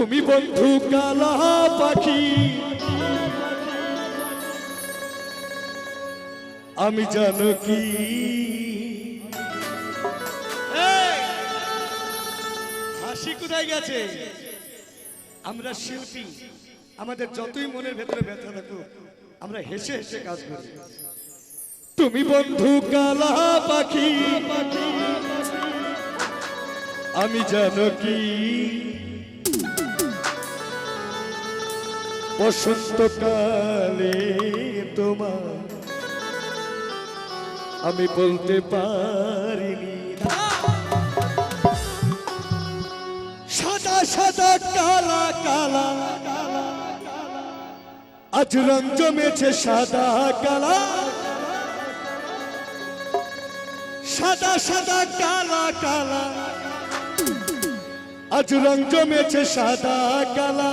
তুমি বন্ধু কালা পাখি। আমি জানো কি হাসি কোথায় গেছে? আমরা শিল্পী, আমাদের যতই মনের ভেতরে ব্যথা থাকুক, আমরা হেসে হেসে কাজ করি। তুমি বন্ধু কালা পাখি। আমি জানো কি বসন্তকালে তোমার আমি বলতে পারিনি। সাদা সাদা, কালা কালা, আজ রং জমেছে সাদা, কালা, সাদা সাদা, কালা কালা, আজ রং জমেছে সাদা, কালা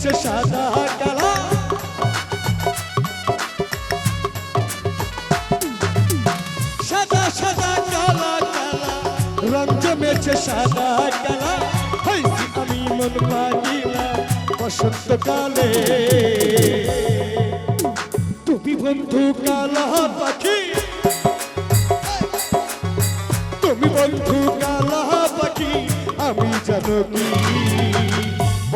জমেছে সাদা কালা। সাদা সাদা, কালা কালা। রং জমেছে সাদা কালা। হইছি আমি মন লাগিলা বসন্তকালে। তুমি বন্ধু কালা পাখি। তুমি বন্ধু কালা পাখি। আমি জানো কি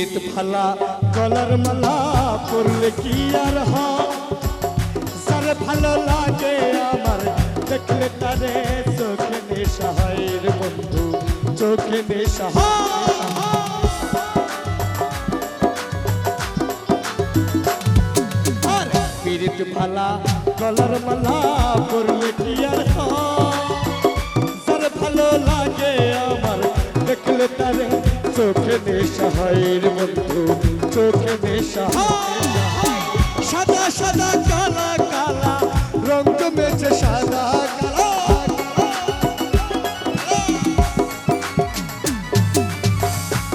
পীড়িত ফালা গলার মালা পরলে কি আর সার ভালো লাগে আমার, দেখলে তারে চোখে নেশা হয় বন্ধু, চোখে নেশা হয়। পীড়িত ফালা গলার মালা পরলে কি আর ভালো লাগে চোখে নেশা হয় রে বন্ধু, চোখে নেশা। সাদা সাদা, কালা কালা, রং জমেছে সাদা, কালা,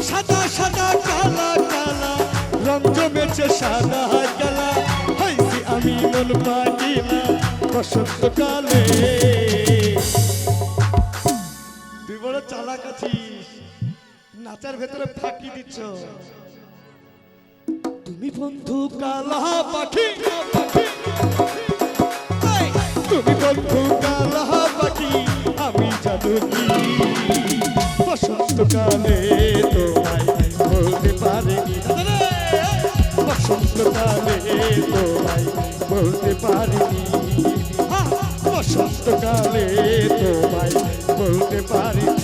সাদা তুই বড় চালাক আছিস। নাচার ভেতরে ফাঁকি দিচ্ছ। তুমি বন্ধু কালা পাখি। তুমি বন্ধু কালা পাখি আমি জানো কি বসন্তকালে তোমায় বলতে পারিনি। বসন্তকালে তোমায় বলতে পারিনি। বসন্তকালে তোমায় বলতে পারিনি।